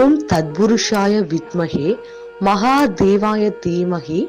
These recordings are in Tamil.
ஓம் தத்புருஷாய வித்மகே மகாதேவாய தீமகி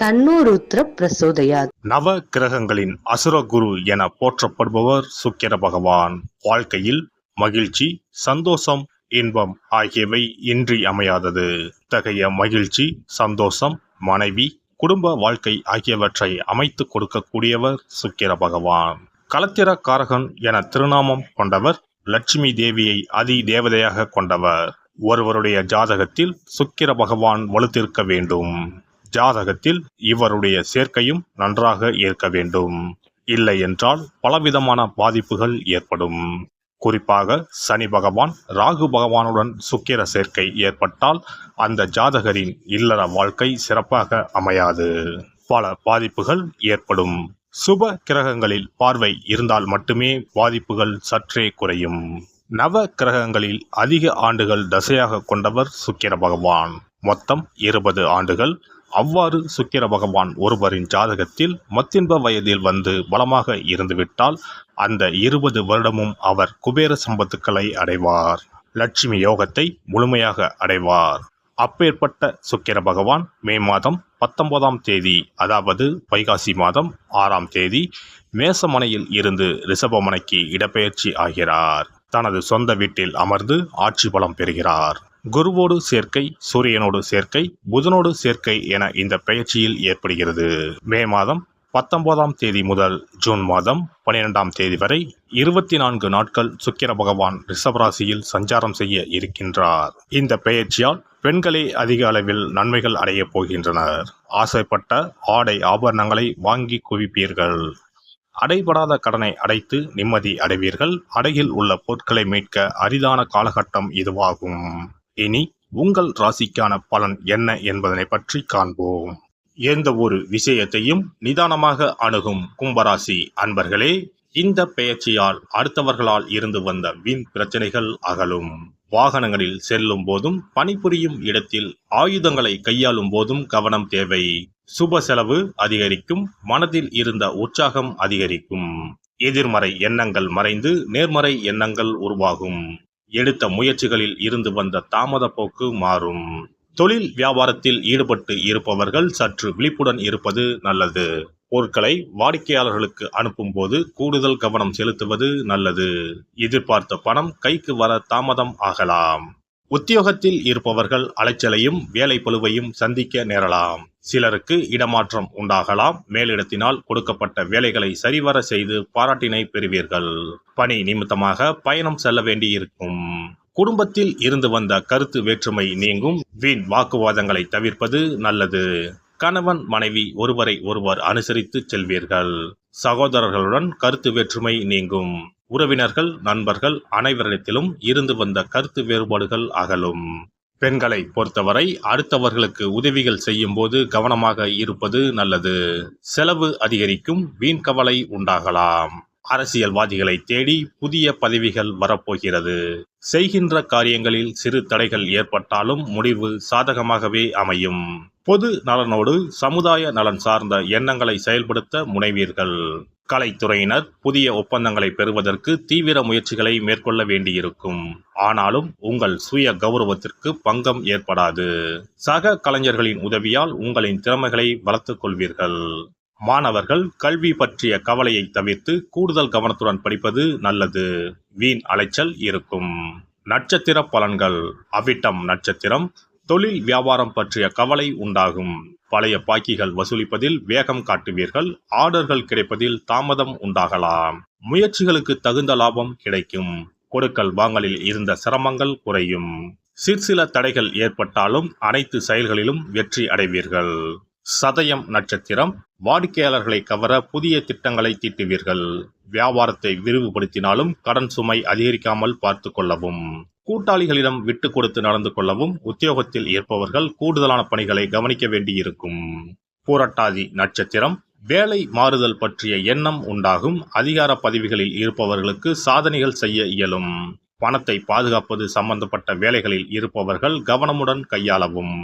தன்னோருத்ர பிரசோதயாத். நவ கிரகங்களின் அசுர குரு என போற்றப்படுபவர் சுக்கிர பகவான். வாழ்க்கையில் மகிழ்ச்சி சந்தோஷம் இன்பம் ஆகியவை இன்றி அமையாதது இத்தகைய மகிழ்ச்சி சந்தோஷம் மனைவி குடும்ப வாழ்க்கை ஆகியவற்றை அமைத்து கொடுக்கக்கூடியவர் சுக்கிர பகவான். கலத்திர காரகன் என திருநாமம் கொண்டவர் லட்சுமி தேவியை அதி தேவதையாக கொண்டவர். ஒருவருடைய ஜாதகத்தில் சுக்கிர பகவான் வலுத்திருக்க வேண்டும். ஜாதகத்தில் இவருடைய சேர்க்கையும் நன்றாக இருக்க வேண்டும். இல்லை என்றால் பலவிதமான பாதிப்புகள் ஏற்படும். குறிப்பாக சனி பகவான் ராகு பகவானுடன் சுக்கிர சேர்க்கை ஏற்பட்டால் அந்த ஜாதகரின் இல்லற வாழ்க்கை சிறப்பாக அமையாது. பல பாதிப்புகள் ஏற்படும். சுப கிரகங்களில் பார்வை இருந்தால் மட்டுமே பாதிப்புகள் சற்றே குறையும். நவ கிரகங்களில் அதிக ஆண்டுகள் தசையாக கொண்டவர் சுக்கிர பகவான். மொத்தம் இருபது ஆண்டுகள். அவ்வாறு சுக்கிர பகவான் ஒருவரின் ஜாதகத்தில் மத்தின்ப வயதில் வந்து பலமாக இருந்துவிட்டால் அந்த இருபது வருடமும் அவர் குபேர சம்பத்துக்களை அடைவார். லட்சுமி யோகத்தை முழுமையாக அடைவார். அப்பேற்பட்ட சுக்கிர பகவான் மே மாதம் பத்தொன்பதாம் தேதி அதாவது வைகாசி மாதம் ஆறாம் தேதி மேசமனையில் இருந்து ரிஷபமனைக்கு இடப்பெயர்ச்சி ஆகிறார். தனது சொந்த வீட்டில் அமர்ந்து ஆட்சி பலம் பெறுகிறார். குருவோடு சேர்க்கை சூரியனோடு சேர்க்கை புதனோடு சேர்க்கை என இந்த பெயர்ச்சியில் ஏற்படுகிறது. மே மாதம் பத்தொன்பதாம் தேதி முதல் ஜூன் மாதம் பனிரெண்டாம் தேதி வரை இருபத்தி நான்கு நாட்கள் சுக்கிர பகவான் ரிஷபராசியில் சஞ்சாரம் செய்ய இருக்கின்றார். இந்த பெயர்ச்சியால் பெண்களே அதிக அளவில் நன்மைகள் அடையப் போகின்றனர். ஆசைப்பட்ட ஆடை ஆபரணங்களை வாங்கி குவிப்பீர்கள். அடைபடாத கடனை அடைத்து நிம்மதி அடைவீர்கள். அடையில் உள்ள பொருட்களை மீட்க அரிதான காலகட்டம் இதுவாகும். இனி உங்கள் ராசிக்கான பலன் என்ன என்பதனை பற்றி காண்போம். எந்த ஒரு விஷயத்தையும் நிதானமாக அணுகும் கும்பராசி அன்பர்களே இந்த பெயர்ச்சியால் அடுத்தவர்களால் இருந்து வந்த வீண் பிரச்சனைகள் அகலும். வாகனங்களில் செல்லும் போதும் பணிபுரியும் இடத்தில் ஆயுதங்களை கையாளும் போதும் கவனம் தேவை. சுப செலவு அதிகரிக்கும் மனதில் இருந்த உற்சாகம் அதிகரிக்கும். எதிர்மறை எண்ணங்கள் மறைந்து நேர்மறை எண்ணங்கள் உருவாகும். எடுத்த முயற்சிகளில் இருந்து வந்த தாமத போக்கு மாறும். தொழில் வியாபாரத்தில் ஈடுபட்டு இருப்பவர்கள் சற்று விழிப்புடன் இருப்பது நல்லது. பொருட்களை வாடிக்கையாளர்களுக்கு அனுப்பும்போது கூடுதல் கவனம் செலுத்துவது நல்லது. எதிர்பார்த்த பணம் கைக்கு வர தாமதம் ஆகலாம். உத்தியோகத்தில் இருப்பவர்கள் அலைச்சலையும் வேலை பழுவையும் சந்திக்க நேரலாம். சிலருக்கு இடமாற்றம் உண்டாகலாம். மேலிடத்தினால் கொடுக்கப்பட்ட வேலைகளை சரிவர செய்து பாராட்டினை பெறுவீர்கள். பணி நிமித்தமாக பயணம் செல்ல வேண்டியிருக்கும். குடும்பத்தில் இருந்து வந்த கருத்து வேற்றுமை நீங்கும். வீண் வாக்குவாதங்களை தவிர்ப்பது நல்லது. கணவன் மனைவி ஒருவரை ஒருவர் அனுசரித்து செல்வீர்கள். சகோதரர்களுடன் கருத்து வேற்றுமை நீங்கும். உறவினர்கள் நண்பர்கள் அனைவரிடத்திலும் இருந்து வந்த கருத்து வேறுபாடுகள் அகலும். பெண்களை பொறுத்தவரை அடுத்தவர்களுக்கு உதவிகள் செய்யும் போது கவனமாக இருப்பது நல்லது. செலவு அதிகரிக்கும் வீண் கவலை உண்டாகலாம். அரசியல்வாதிகளை தேடி புதிய பதவிகள் வரப்போகிறது. செய்கின்ற காரியங்களில் சிறு தடைகள் ஏற்பட்டாலும் முடிவு சாதகமாகவே அமையும். பொது நலனோடு சமுதாய நலன் சார்ந்த எண்ணங்களை செயல்படுத்த முனைவீர்கள். கலைத்துறையினர் புதிய ஒப்பந்தங்களை பெறுவதற்கு தீவிர முயற்சிகளை மேற்கொள்ள வேண்டியிருக்கும். ஆனாலும் உங்கள் சுய கௌரவத்திற்கு பங்கம் ஏற்படாது. சக கலைஞர்களின் உதவியால் உங்களின் திறமைகளை வளர்த்துக் கொள்வீர்கள். மாணவர்கள் கல்வி பற்றிய கவலையை தவிர்த்து கூடுதல் கவனத்துடன் படிப்பது நல்லது. வீண் அலைச்சல் இருக்கும். நட்சத்திர பலன்கள். அவிட்டம் நட்சத்திரம் தொழில் வியாபாரம் பற்றிய கவலை உண்டாகும். பழைய பாக்கிகள் வசூலிப்பதில் வேகம் காட்டுவீர்கள். ஆர்டர்கள் கிடைப்பதில் தாமதம் உண்டாகலாம். முயற்சிகளுக்கு தகுந்த லாபம் கிடைக்கும். கொடுக்கல் வாங்கலில் இருந்த சிரமங்கள் குறையும். சிற்சில தடைகள் ஏற்பட்டாலும் அனைத்து செயல்களிலும் வெற்றி அடைவீர்கள். சதயம் நட்சத்திரம் வாடிக்கையாளர்களை கவர புதிய திட்டங்களை தீட்டுவீர்கள். வியாபாரத்தை விரிவுபடுத்தினாலும் கடன் சுமை அதிகரிக்காமல் பார்த்து கொள்ளவும். கூட்டாளிகளிடம் விட்டு கொடுத்து நடந்து கொள்ளவும் உத்தியோகத்தில் இருப்பவர்கள் கூடுதலான பணிகளை கவனிக்க வேண்டியிருக்கும். பூரட்டாதி நட்சத்திரம் வேலை மாறுதல் பற்றிய எண்ணம் உண்டாகும். அதிகார பதவிகளில் இருப்பவர்களுக்கு சாதனைகள் செய்ய இயலும். பணத்தை பாதுகாப்பது சம்பந்தப்பட்ட வேலைகளில் இருப்பவர்கள் கவனமுடன் கையாளவும்.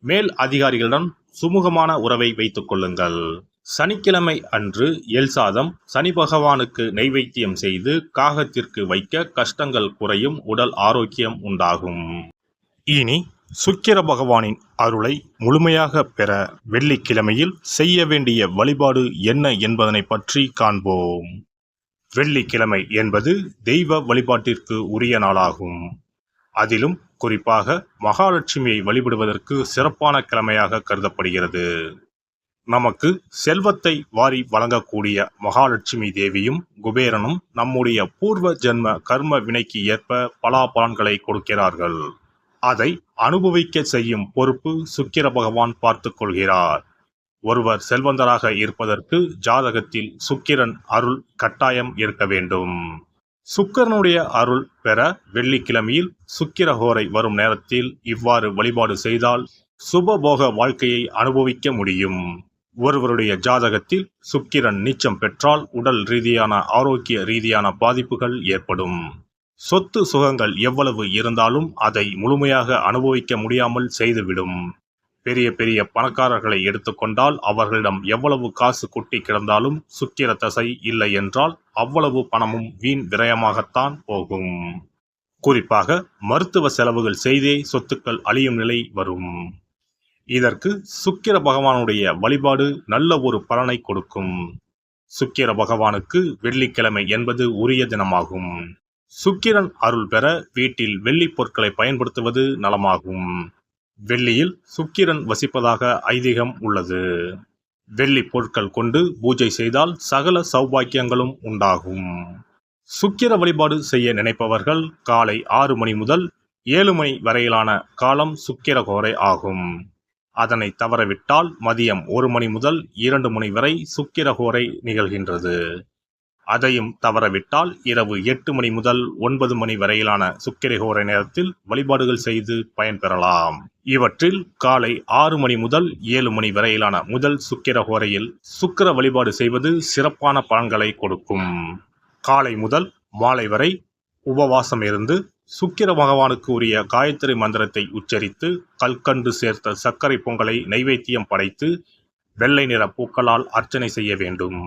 மேல் அதிகாரிகளுடன் சுமூகமான உறவை வைத்துக் கொள்ளுங்கள். சனிக்கிழமை அன்று எல் சாதம் சனி பகவானுக்கு நைவேத்தியம் செய்து காகத்திற்கு வைக்க கஷ்டங்கள் குறையும் உடல் ஆரோக்கியம் உண்டாகும். இனி சுக்கிர பகவானின் அருளை முழுமையாக பெற வெள்ளிக்கிழமையில் செய்ய வேண்டிய வழிபாடு என்ன என்பதனை பற்றி காண்போம். வெள்ளிக்கிழமை என்பது தெய்வ வழிபாட்டிற்கு உரிய நாளாகும். அதிலும் குறிப்பாக மகாலட்சுமியை வழிபடுவதற்கு சிறப்பான கிழமையாக கருதப்படுகிறது. நமக்கு செல்வத்தை வாரி வழங்கக்கூடிய மகாலட்சுமி தேவியும் குபேரனும் நம்முடைய பூர்வ ஜென்ம கர்ம வினைக்கு ஏற்ப பலாபலன்களை கொடுக்கிறார்கள். அதை அனுபவிக்க செய்யும் பொறுப்பு சுக்கிர பகவான் பார்த்து கொள்கிறார். ஒருவர் செல்வந்தராக இருப்பதற்கு ஜாதகத்தில் சுக்கிரன் அருள் கட்டாயம் இருக்க வேண்டும். சுக்கிரனுடைய அருள் பெற வெள்ளிக்கிழமையில் சுக்கிரஹோரை வரும் நேரத்தில் இவ்வாறு வழிபாடு செய்தால் சுபபோக வாழ்க்கையை அனுபவிக்க முடியும். ஒருவருடைய ஜாதகத்தில் சுக்கிரன் நீச்சம் பெற்றால் உடல் ரீதியான ஆரோக்கிய ரீதியான பாதிப்புகள் ஏற்படும். சொத்து சுகங்கள் எவ்வளவு இருந்தாலும் அதை முழுமையாக அனுபவிக்க முடியாமல் செய்துவிடும். பெரிய பெரிய பணக்காரர்களை எடுத்துக்கொண்டால் அவர்களிடம் எவ்வளவு காசு கொட்டி கிடந்தாலும் சுக்கிர தசை இல்லை என்றால் அவ்வளவு பணமும் வீண் விரயமாகத்தான் போகும். குறிப்பாக மருத்துவ செலவுகள் செய்தே சொத்துக்கள் அழியும் நிலை வரும். இதற்கு சுக்கிர பகவானுடைய வழிபாடு நல்ல ஒரு பலனை கொடுக்கும். சுக்கிர பகவானுக்கு வெள்ளிக்கிழமை என்பது உரிய தினமாகும். சுக்கிரன் அருள் பெற வீட்டில் வெள்ளி பொருட்களை பயன்படுத்துவது நலமாகும். வெள்ளியில் சுக்கிரன் வசிப்பதாக ஐதீகம் உள்ளது. வெள்ளி பொருட்கள் கொண்டு பூஜை செய்தால் சகல சௌபாக்கியங்களும் உண்டாகும். சுக்கிர வழிபாடு செய்ய நினைப்பவர்கள் காலை ஆறு மணி முதல் ஏழு மணி வரையிலான காலம் சுக்கிரகோரை ஆகும். அதனை தவறவிட்டால் மதியம் ஒரு மணி முதல் இரண்டு மணி வரை சுக்கிரகோரை நிகழ்கின்றது. அதையும் தவறவிட்டால் இரவு எட்டு மணி முதல் ஒன்பது மணி வரையிலான சுக்கிரகோரை நேரத்தில் வழிபாடுகள் செய்து பயன்பெறலாம் இவற்றில் காலை ஆறு மணி முதல் ஏழு மணி வரையிலான முதல் சுக்கிரகோரையில் சுக்கிர வழிபாடு செய்வது சிறப்பான பலன்களை கொடுக்கும். காலை முதல் மாலை வரை உபவாசம் இருந்து சுக்கிர பகவானுக்கு உரிய காயத்ரி மந்திரத்தை உச்சரித்து கல்கண்டு சேர்த்த சர்க்கரை பொங்கலை நைவேத்தியம் படைத்து வெள்ளை நிற பூக்களால் அர்ச்சனை செய்ய வேண்டும்.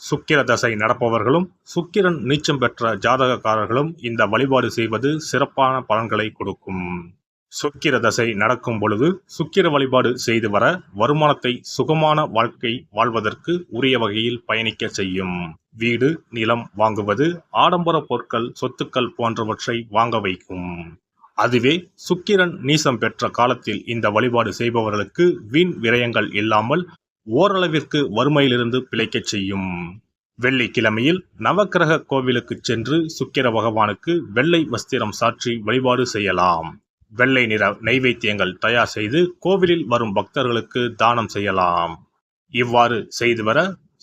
சுக்கிர தசை நடப்பவர்களும் சுக்கிரன் நீச்சம் பெற்ற ஜாதகக்காரர்களும் இந்த வழிபாடு செய்வது சிறப்பான பலன்களை கொடுக்கும். சுக்கிர தசை நடக்கும் பொழுது சுக்கிர வழிபாடு செய்து வர வருமானத்தை சுகமான வாழ்க்கை வாழ்வதற்கு உரிய வகையில் பயணிக்க செய்யும். வீடு நிலம் வாங்குவது ஆடம்பர பொருட்கள் சொத்துக்கள் போன்றவற்றை வாங்க வைக்கும். அதுவே சுக்கிரன் நீசம் பெற்ற காலத்தில் இந்த வழிபாடு செய்பவர்களுக்கு வீண் விரயங்கள் இல்லாமல் ஓரளவிற்கு வறுமையிலிருந்து பிழைக்கச் செய்யும். வெள்ளிக்கிழமையில் நவக்கிரக கோவிலுக்கு சென்று சுக்கிர பகவானுக்கு வெள்ளை வஸ்திரம் சாற்றி வழிபாடு செய்யலாம். வெள்ளை நிற நைவேத்தியங்கள் தயார் செய்து கோவிலில் வரும் பக்தர்களுக்கு தானம் செய்யலாம். இவ்வாறு செய்து வர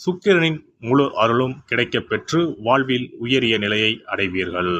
சுக்கிரனின் முழு அருளும் கிடைக்கப் பெற்று வாழ்வில் உயரிய நிலையை அடைவீர்கள்.